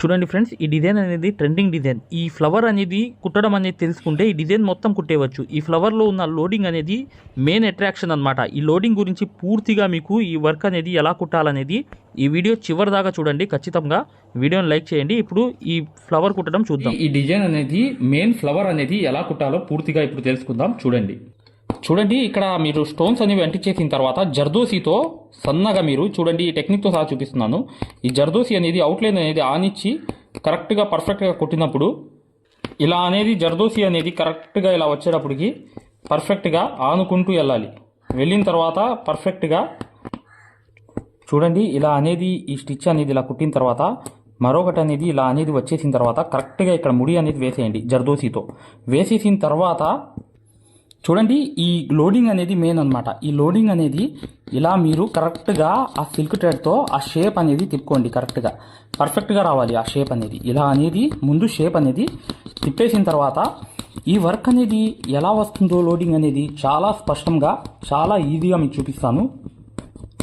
చూడండి ఫ్రెండ్స్ ఈ డిజైన్ అనేది ట్రెండింగ్ డిజైన్. ఈ ఫ్లవర్ అనేది కుట్టడం అనేది తెలుసుకుంటే ఈ డిజైన్ మొత్తం కుట్టేవచ్చు. ఈ ఫ్లవర్లో ఉన్న లోడింగ్ అనేది మెయిన్ అట్రాక్షన్ అన్నమాట. ఈ లోడింగ్ గురించి పూర్తిగా మీకు ఈ వర్క్ అనేది ఎలా కుట్టాలనేది ఈ వీడియో చివరి దాకా చూడండి. ఖచ్చితంగా వీడియోని లైక్ చేయండి. ఇప్పుడు ఈ ఫ్లవర్ కుట్టడం చూద్దాం. ఈ డిజైన్ అనేది మెయిన్ ఫ్లవర్ అనేది ఎలా కుట్టాలో పూర్తిగా ఇప్పుడు తెలుసుకుందాం. చూడండి. చూడండి ఇక్కడ మీరు స్టోన్స్ అనేవి అంటించేసిన తర్వాత జర్దోసితో సన్నగా మీరు చూడండి ఈ టెక్నిక్తో సహా చూపిస్తున్నాను. ఈ జర్దోసి అనేది అవుట్లైన్ అనేది ఆనిచ్చి కరెక్ట్గా పర్ఫెక్ట్గా కొట్టినప్పుడు ఇలా అనేది జర్దోసి అనేది కరెక్ట్గా ఇలా వచ్చేటప్పటికి పర్ఫెక్ట్గా ఆనుకుంటూ వెళ్ళాలి. వెళ్ళిన తర్వాత పర్ఫెక్ట్గా చూడండి ఇలా అనేది ఈ స్టిచ్ అనేది ఇలా కుట్టిన తర్వాత మరొకటి అనేది ఇలా అనేది వచ్చేసిన తర్వాత కరెక్ట్గా ఇక్కడ ముడి అనేది వేసేయండి జర్దోసితో. వేసేసిన తర్వాత చూడండి ఈ లోడింగ్ అనేది మెయిన్ అన్నమాట. ఈ లోడింగ్ అనేది ఇలా మీరు కరెక్ట్గా ఆ సిల్క్ థ్రెడ్తో ఆ షేప్ అనేది తిప్పుకోండి కరెక్ట్గా పర్ఫెక్ట్గా రావాలి ఆ షేప్ అనేది. ఇలా అనేది ముందు షేప్ అనేది తిప్పేసిన తర్వాత ఈ వర్క్ అనేది ఎలా వస్తుందో లోడింగ్ అనేది చాలా స్పష్టంగా చాలా ఈజీగా మీకు చూపిస్తాను.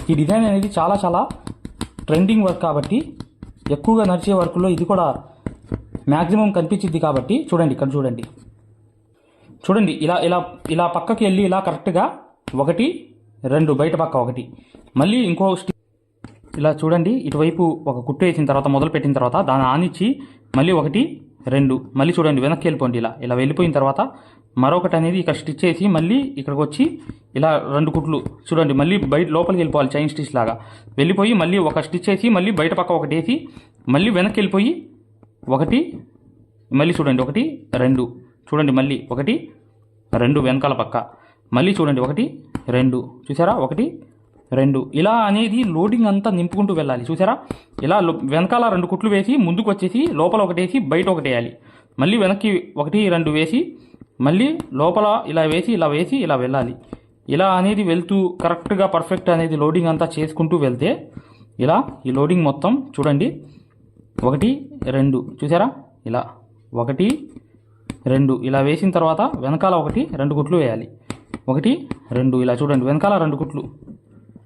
ఈ డిజైన్ అనేది చాలా చాలా ట్రెండింగ్ వర్క్ కాబట్టి ఎక్కువగా నడిచే వర్క్లో ఇది కూడా మ్యాక్సిమం కనిపించింది కాబట్టి చూడండి ఇక్కడ చూడండి. చూడండి ఇలా ఇలా ఇలా పక్కకి వెళ్ళి ఇలా కరెక్ట్గా ఒకటి రెండు బయట పక్క ఒకటి. మళ్ళీ ఇంకో ఇలా చూడండి ఇటువైపు ఒక కుట్టు వేసిన తర్వాత మొదలు పెట్టిన తర్వాత దాన్ని ఆనిచ్చి మళ్ళీ ఒకటి రెండు. మళ్ళీ చూడండి వెనక్కి వెళ్ళిపోండి ఇలా. ఇలా వెళ్ళిపోయిన తర్వాత మరొకటి అనేది ఇక్కడ స్టిచ్ చేసి మళ్ళీ ఇక్కడికి వచ్చి ఇలా రెండు కుట్లు. చూడండి మళ్ళీ బయట లోపలికి వెళ్ళిపోవాలి చైన్ స్టిచ్ లాగా. వెళ్ళిపోయి మళ్ళీ ఒక స్టిచ్ వేసి మళ్ళీ బయట పక్క ఒకటి వేసి మళ్ళీ వెనక్కి వెళ్ళిపోయి ఒకటి మళ్ళీ చూడండి ఒకటి రెండు. చూడండి మళ్ళీ ఒకటి రెండు వెనకాల పక్క. మళ్ళీ చూడండి ఒకటి రెండు. చూసారా? ఒకటి రెండు. ఇలా అనేది లోడింగ్ అంతా నింపుకుంటూ వెళ్ళాలి. చూసారా? ఇలా వెనకాల రెండు కుట్లు వేసి ముందుకు వచ్చేసి లోపల ఒకటేసి బయట ఒకటేయాలి మళ్ళీ వెనక్కి ఒకటి రెండు వేసి మళ్ళీ లోపల ఇలా వేసి ఇలా వేసి ఇలా వెళ్ళాలి. ఇలా అనేది వెళ్తూ కరెక్ట్గా పర్ఫెక్ట్ అనేది లోడింగ్ అంతా చేసుకుంటూ వెళ్తే ఇలా ఈ లోడింగ్ మొత్తం చూడండి. ఒకటి రెండు. చూసారా? ఇలా. ఒకటి రెండు. ఇలా వేసిన తర్వాత వెనకాల ఒకటి రెండు కుట్లు వేయాలి. ఒకటి రెండు. ఇలా చూడండి వెనకాల రెండు కుట్లు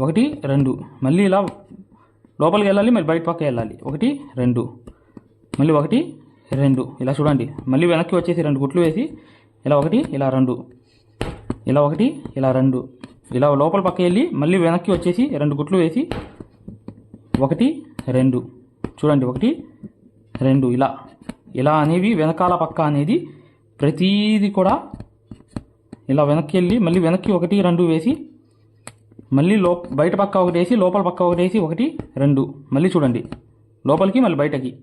ఒకటి రెండు. మళ్ళీ ఇలా లోపలికి వెళ్ళాలి మళ్ళీ బయట పక్క వెళ్ళాలి. ఒకటి రెండు. మళ్ళీ ఒకటి రెండు. ఇలా చూడండి. మళ్ళీ వెనక్కి వచ్చేసి రెండు గుట్లు వేసి ఇలా ఒకటి ఇలా రెండు. ఇలా ఒకటి ఇలా రెండు. ఇలా లోపల పక్క వెళ్ళి మళ్ళీ వెనక్కి వచ్చేసి రెండు గుట్లు వేసి ఒకటి రెండు. చూడండి ఒకటి రెండు. ఇలా. ఇలా అనేవి వెనకాల పక్క అనేది ప్రతీది కూడా ఇలా వెనక్కి వెళ్ళి మళ్ళీ వెనక్కి ఒకటి రెండు వేసి మళ్ళీ లో బయట పక్క ఒకటి వేసి లోపల పక్క ఒకటి వేసి ఒకటి రెండు. మళ్ళీ చూడండి. లోపలికి మళ్ళీ బయటకి.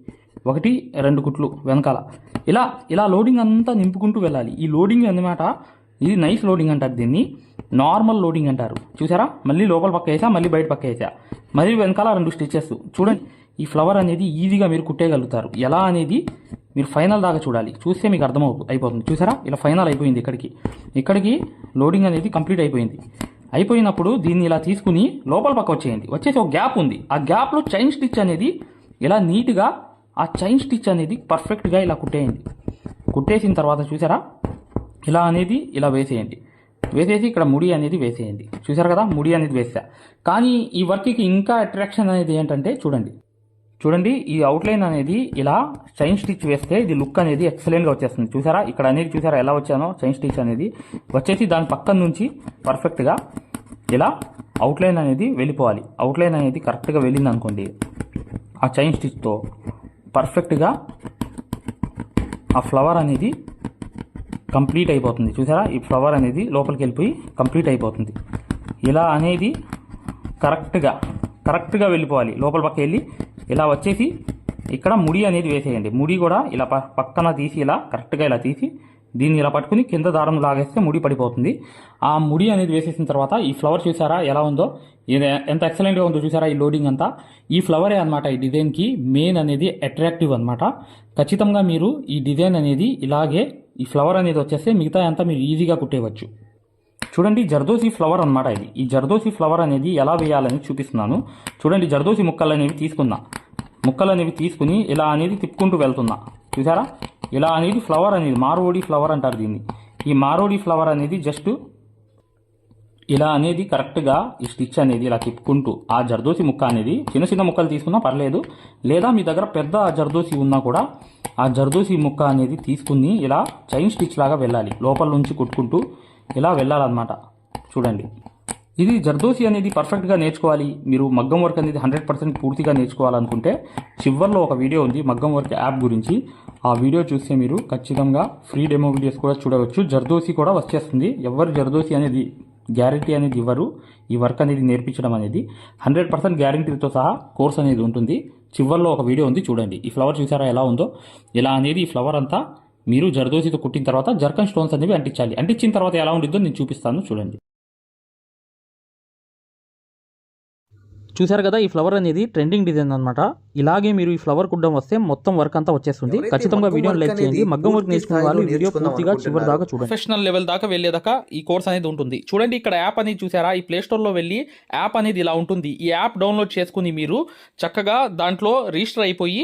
ఒకటి రెండు కుట్లు వెనకాల. ఇలా ఇలా లోడింగ్ అంతా నింపుకుంటూ వెళ్ళాలి. ఈ లోడింగ్ అన్నమాట ఇది నైస్ లోడింగ్ అంటారు దీన్ని. నార్మల్ లోడింగ్ అంటారు. చూసారా? మళ్ళీ లోపల పక్క వేసా మళ్ళీ బయట పక్క వేసా. మళ్ళీ వెనకాల రెండు స్టిచెస్ చూడండి ఈ ఫ్లవర్ అనేది ఈజీగా మీరు కుట్టేయగలుగుతారు. ఎలా అనేది మీరు ఫైనల్ దాకా చూడాలి. చూస్తే మీకు అర్థం అయిపోతుంది. చూసారా? ఇలా ఫైనల్ అయిపోయింది ఇక్కడికి. ఇక్కడికి లోడింగ్ అనేది కంప్లీట్ అయిపోయింది. అయిపోయినప్పుడు దీన్ని ఇలా తీసుకుని లోపల పక్క వచ్చేయండి. వచ్చేసి ఒక గ్యాప్ ఉంది. ఆ గ్యాప్లో చైన్ స్టిచ్ అనేది ఇలా నీట్గా ఆ చైన్ స్టిచ్ అనేది పర్ఫెక్ట్గా ఇలా కుట్టేయండి. కుట్టేసిన తర్వాత చూసారా? ఇలా అనేది ఇలా వేసేయండి. వేసేసి ఇక్కడ ముడి అనేది వేసేయండి. చూసారు కదా? ముడి అనేది వేసా. కానీ ఈ వర్క్కి ఇంకా అట్రాక్షన్ అనేది ఏంటంటే చూడండి. చూడండి ఈ అవుట్లైన్ అనేది ఇలా చైన్ స్టిచ్ వేస్తే ఇది లుక్ అనేది ఎక్సలెంట్గా వచ్చేస్తుంది. చూసారా? ఇక్కడ అనేది చూసారా ఎలా వచ్చానో? చైన్ స్టిచ్ అనేది వచ్చేసి దాని పక్కన నుంచి పర్ఫెక్ట్గా ఇలా అవుట్లైన్ అనేది వెళ్ళిపోవాలి. అవుట్లైన్ అనేది కరెక్ట్గా వెళ్ళింది అనుకోండి ఆ చైన్ స్టిచ్తో పర్ఫెక్ట్గా ఆ ఫ్లవర్ అనేది కంప్లీట్ అయిపోతుంది. చూసారా? ఈ ఫ్లవర్ అనేది లోపలికి వెళ్ళిపోయి కంప్లీట్ అయిపోతుంది. ఇలా అనేది కరెక్ట్గా కరెక్ట్గా వెళ్ళిపోవాలి. లోపల పక్క వెళ్ళి ఇలా వచ్చేసి ఇక్కడ ముడి అనేది వేసేయండి. ముడి కూడా ఇలా ప- పక్కన తీసి ఇలా కరెక్ట్గా ఇలా తీసి దీన్ని ఇలా పట్టుకుని కింద దారం లాగేస్తే ముడి పడిపోతుంది. ఆ ముడి అనేది వేసేసిన తర్వాత ఈ ఫ్లవర్ చూసారా ఎలా ఉందో? ఇది ఎంత ఎక్సలెంట్గా ఉందో చూసారా ఈ లోడింగ్ అంతా? ఈ ఫ్లవరే అనమాట ఈ డిజైన్కి మెయిన్ అనేది అట్రాక్టివ్ అనమాట ఖచ్చితంగా మీరు ఈ డిజైన్ అనేది ఇలాగే ఈ ఫ్లవర్ అనేది వచ్చేస్తే మిగతా అంతా మీరు ఈజీగా కుట్టేయవచ్చు చూడండి జర్దోసి ఫ్లవర్ అన్నమాట ఇది. ఈ జర్దోసి ఫ్లవర్ అనేది ఎలా వేయాలని చూపిస్తున్నాను. చూడండి జర్దోసి ముక్కలు అనేవి తీసుకుందాం ముక్కలు అనేవి తీసుకుని ఇలా అనేది తిప్పుకుంటూ వెళ్తున్నా. చూసారా ఇలా అనేది ఫ్లవర్ అనేది మారోడి ఫ్లవర్ అంటారు దీన్ని. ఈ మారోడి ఫ్లవర్ అనేది జస్ట్ ఇలా అనేది కరెక్ట్గా ఈ స్టిచ్ అనేది ఇలా తిప్పుకుంటూ ఆ జర్దోసి ముక్క అనేది చిన్న చిన్న ముక్కలు తీసుకున్నా పర్లేదు. లేదా మీ దగ్గర పెద్ద జర్దోసి ఉన్నా కూడా ఆ జర్దోసి ముక్క అనేది తీసుకుని ఇలా చైన్ స్టిచ్ లాగా వెళ్ళాలి. లోపల నుంచి కుట్టుకుంటూ ఇలా వెళ్ళాలన్నమాట. చూడండి. ఇది జర్దోసి అనేది పర్ఫెక్ట్గా నేర్చుకోవాలి. మీరు మగ్గం వర్క్ అనేది హండ్రెడ్ పర్సెంట్ పూర్తిగా నేర్చుకోవాలనుకుంటే చివర్లో ఒక వీడియో ఉంది మగ్గం వర్క్ యాప్ గురించి. ఆ వీడియో చూస్తే మీరు ఖచ్చితంగా ఫ్రీ డెమో వీడియోస్ కూడా చూడవచ్చు. జర్దోసి కూడా వచ్చేస్తుంది. ఎవరు జర్దోసి అనేది గ్యారంటీ అనేది ఇవ్వరు. ఈ వర్క్ అనేది నేర్పించడం అనేది హండ్రెడ్ పర్సెంట్ గ్యారంటీతో సహా కోర్స్ అనేది ఉంటుంది. చివర్లో ఒక వీడియో ఉంది చూడండి. ఈ ఫ్లవర్ చూసారా ఎలా ఉందో? ఇలా అనేది ఈ ఫ్లవర్ అంతా మీరు జర్దోసితో కుట్టిన తర్వాత జర్కన్ స్టోన్స్ అనేవి అంటించాలి. అంటించిన తర్వాత ఎలా ఉండిద్దో నేను చూపిస్తాను చూడండి. చూశారు కదా ఈ ఫ్లవర్ అనేది ట్రెండింగ్ డిజైన్ అన్నమాట. ఇలాగే మీరు ఈ ఫ్లవర్ కుట్టడం వస్తే మొత్తం వర్క్ అంతా వచ్చేస్తుంది. ఖచ్చితంగా వీడియో లైక్ చేయండి. మగ్గం వర్క్ పూర్తి నేర్చుకునే వాళ్ళు వీడియో పూర్తిగా చివరి దాకా చూడండి. ప్రొఫెషనల్ లెవెల్ దాకా వెళ్ళేదాకా ఈ కోర్స్ అనేది ఉంటుంది. చూడండి ఇక్కడ యాప్ అనేది చూసారా? ఈ ప్లే స్టోర్లో వెళ్ళి యాప్ అనేది ఇలా ఉంటుంది. ఈ యాప్ డౌన్లోడ్ చేసుకుని మీరు చక్కగా దాంట్లో రిజిస్టర్ అయిపోయి